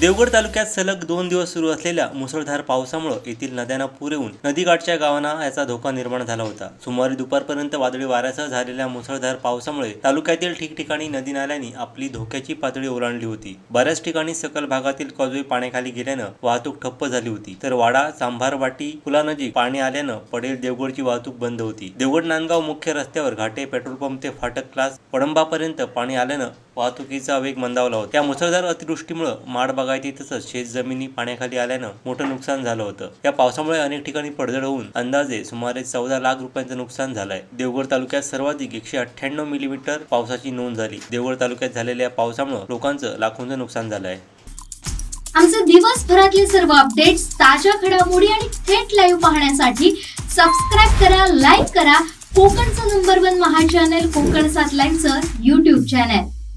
देवगड तालुक्यात सलग दोन दिवस सुरू असलेल्या मुसळधार पावसामुळे येथील नद्यांना पूर येऊन नदीकाठच्या गावांना याचा धोका निर्माण झाला होता. सुमारे दुपारपर्यंत वादळी वाऱ्यासह झालेल्या मुसळधार पावसामुळे तालुक्यातील ठिकठिकाणी नदी नाल्यांनी आपली धोक्याची पातळी ओलांडली होती. बऱ्याच ठिकाणी सकल भागातील कॉजवे पाण्याखाली गेल्यानं वाहतूक ठप्प झाली होती. तर वाडा चांभारवाटी पुलानजीक पाणी आल्यानं पडेल देवगडची वाहतूक बंद होती. देवगड नांदगाव मुख्य रस्त्यावर घाटे पेट्रोल पंप ते फाटक क्लास पडंबापर्यंत पाणी आल्यानं वाहतुकीचा वेग मंदावला होता. त्या मुसळधार अतिवृष्टीमुळे माड बागायती तसंच शेत जमिनी पाण्याखाली आल्यानं मोठं नुकसान झालं होतं. या पावसामुळे अनेक ठिकाणी पडझड होऊन अंदाजे सुमारे चौदा लाख रुपयांचं नुकसान झालंय. देवगड तालुक्यात सर्वाधिक एकशे अठ्ठ्याण्णव मिलीमीटर पावसाची नोंद झाली. देवगड तालुक्यात झालेल्या पावसामुळे लोकांचं लाखोंचं नुकसान झालंय. आमचे दिवसभरातले सर्व अपडेट्स ताज्या घडामोडी आणि थेट लाईव्ह पाहण्यासाठी सबस्क्राईब करा लाईक करा. कोकणचं number one Maha channel Kokan सात लाईनचं युट्यूब चॅनल